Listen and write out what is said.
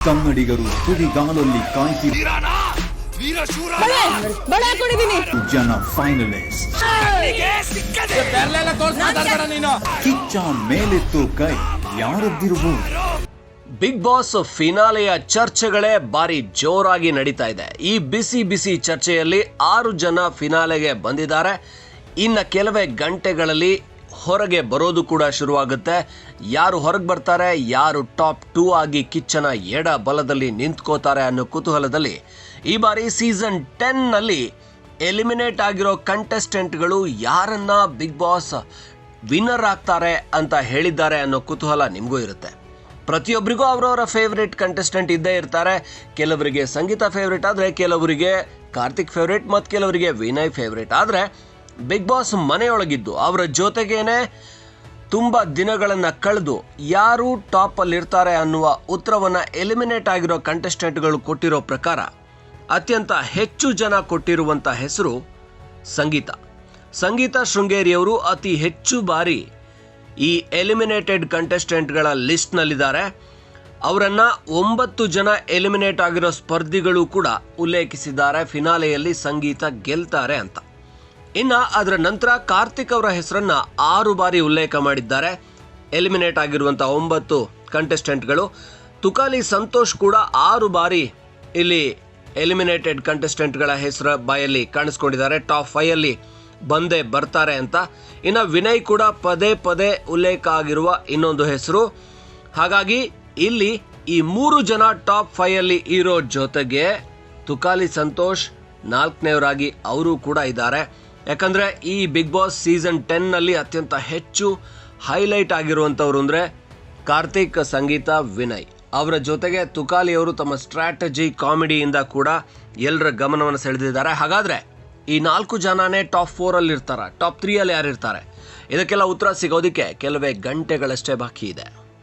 ಕನ್ನಡಿಗರು ತುದಿಗಾಲಲ್ಲಿ ಕಾಯ್ತಿ ಜನ ಫೈನಲಿಸ್ಟ್ ಕಿಚ್ಚ ಮೇಲೆತ್ತು ಕೈ ಯಾರದ್ದಿರಬಹುದು ಬಿಗ್ ಬಾಸ್ ಫಿನಾಲೆಯ ಚರ್ಚೆಗಳೇ ಬಾರಿ ಜೋರಾಗಿ ನಡೀತಾ ಇದೆ. ಈ ಬಿಸಿ ಬಿಸಿ ಚರ್ಚೆಯಲ್ಲಿ ಆರು ಜನ ಫಿನಾಲೆಗೆ ಬಂದಿದ್ದಾರೆ. ಇನ್ನ ಕೆಲವೇ ಗಂಟೆಗಳಲ್ಲಿ ಹೊರಗೆ ಬರೋದು ಕೂಡ ಶುರುವಾಗುತ್ತೆ. ಯಾರು ಹೊರಗೆ ಬರ್ತಾರೆ, ಯಾರು ಟಾಪ್ ಟೂ ಆಗಿ ಕಿಚ್ಚನ ಎಡ ಬಲದಲ್ಲಿ ನಿಂತ್ಕೋತಾರೆ ಅನ್ನೋ ಕುತೂಹಲದಲ್ಲಿ ಈ ಬಾರಿ ಸೀಸನ್ ಟೆನ್ನಲ್ಲಿ ಎಲಿಮಿನೇಟ್ ಆಗಿರೋ ಕಂಟೆಸ್ಟೆಂಟ್ಗಳು ಯಾರನ್ನ ಬಿಗ್ ಬಾಸ್ ವಿನ್ನರ್ ಆಗ್ತಾರೆ ಅಂತ ಹೇಳಿದ್ದಾರೆ ಅನ್ನೋ ಕುತೂಹಲ ನಿಮಗೂ ಇರುತ್ತೆ. ಪ್ರತಿಯೊಬ್ಬರಿಗೂ ಅವರವರ ಫೇವ್ರೇಟ್ ಕಂಟೆಸ್ಟೆಂಟ್ ಇದ್ದೇ ಇರ್ತಾರೆ. ಕೆಲವರಿಗೆ ಸಂಗೀತ ಫೇವ್ರೇಟ್ ಆದರೆ ಕೆಲವರಿಗೆ ಕಾರ್ತಿಕ್ ಫೇವ್ರೇಟ್ ಮತ್ತು ಕೆಲವರಿಗೆ ವಿನಯ್ ಫೇವ್ರೇಟ್. ಆದರೆ ಬಿಗ್ ಬಾಸ್ ಮನೆಯೊಳಗಿದ್ದು, ಅವರ ಜೊತೆಗೇನೆ ತುಂಬ ದಿನಗಳನ್ನು ಕಳೆದು ಯಾರು ಟಾಪಲ್ಲಿರ್ತಾರೆ ಅನ್ನುವ ಉತ್ತರವನ್ನು ಎಲಿಮಿನೇಟ್ ಆಗಿರೋ ಕಂಟೆಸ್ಟೆಂಟ್ಗಳು ಕೊಟ್ಟಿರೋ ಪ್ರಕಾರ ಅತ್ಯಂತ ಹೆಚ್ಚು ಜನ ಕೊಟ್ಟಿರುವಂಥ ಹೆಸರು ಸಂಗೀತ. ಸಂಗೀತ ಶೃಂಗೇರಿಯವರು ಅತಿ ಹೆಚ್ಚು ಬಾರಿ ಈ ಎಲಿಮಿನೇಟೆಡ್ ಕಂಟೆಸ್ಟೆಂಟ್ಗಳ ಲಿಸ್ಟ್ನಲ್ಲಿದ್ದಾರೆ. ಅವರನ್ನು ಒಂಬತ್ತು ಜನ ಎಲಿಮಿನೇಟ್ ಆಗಿರೋ ಸ್ಪರ್ಧಿಗಳು ಕೂಡ ಉಲ್ಲೇಖಿಸಿದ್ದಾರೆ. ಫಿನಾಲೆಯಲ್ಲಿ ಸಂಗೀತ ಗೆಲ್ತಾರೆ ಅಂತ. ಇನ್ನು ಅದರ ನಂತರ ಕಾರ್ತಿಕ್ ಅವರ ಹೆಸರನ್ನ ಆರು ಬಾರಿ ಉಲ್ಲೇಖ ಮಾಡಿದ್ದಾರೆ. ಎಲಿಮಿನೇಟ್ ಆಗಿರುವಂಥ ಒಂಬತ್ತು ಕಂಟೆಸ್ಟೆಂಟ್ಗಳು. ತುಕಾಲಿ ಸಂತೋಷ್ ಕೂಡ ಆರು ಬಾರಿ ಇಲ್ಲಿ ಎಲಿಮಿನೇಟೆಡ್ ಕಂಟೆಸ್ಟೆಂಟ್ಗಳ ಹೆಸರ ಬಾಯಲ್ಲಿ ಕಾಣಿಸ್ಕೊಂಡಿದ್ದಾರೆ. ಟಾಪ್ ಫೈವ್ ಅಲ್ಲಿ ಬಂದೇ ಬರ್ತಾರೆ ಅಂತ. ಇನ್ನು ವಿನಯ್ ಕೂಡ ಪದೇ ಪದೇ ಉಲ್ಲೇಖ ಆಗಿರುವ ಇನ್ನೊಂದು ಹೆಸರು. ಹಾಗಾಗಿ ಇಲ್ಲಿ ಈ ಮೂರು ಜನ ಟಾಪ್ ಫೈವ್ ಅಲ್ಲಿ ಇರೋ ಜೊತೆಗೆ ತುಕಾಲಿ ಸಂತೋಷ್ ನಾಲ್ಕನೇವರಾಗಿ ಅವರು ಕೂಡ ಇದ್ದಾರೆ. ಯಾಕಂದ್ರೆ ಈ ಬಿಗ್ ಬಾಸ್ ಸೀಸನ್ ಟೆನ್ನಲ್ಲಿ ಅತ್ಯಂತ ಹೆಚ್ಚು ಹೈಲೈಟ್ ಆಗಿರುವಂಥವ್ರು ಅಂದರೆ ಕಾರ್ತಿಕ್ ಸಂಗೀತ ವಿನಯ್. ಅವರ ಜೊತೆಗೆ ತುಕಾಲಿ ಅವರು ತಮ್ಮ ಸ್ಟ್ರಾಟಜಿ ಕಾಮಿಡಿಯಿಂದ ಕೂಡ ಎಲ್ಲರ ಗಮನವನ್ನು ಸೆಳೆದಿದ್ದಾರೆ. ಹಾಗಾದರೆ ಈ ನಾಲ್ಕು ಜನನೇ ಟಾಪ್ ಫೋರಲ್ಲಿ ಇರ್ತಾರೆ ಟಾಪ್ ತ್ರೀಯಲ್ಲಿ ಯಾರು ಇರ್ತಾರೆ ಇದಕ್ಕೆಲ್ಲ ಉತ್ತರ ಸಿಗೋದಕ್ಕೆ ಕೆಲವೇ ಗಂಟೆಗಳಷ್ಟೇ ಬಾಕಿ ಇದೆ.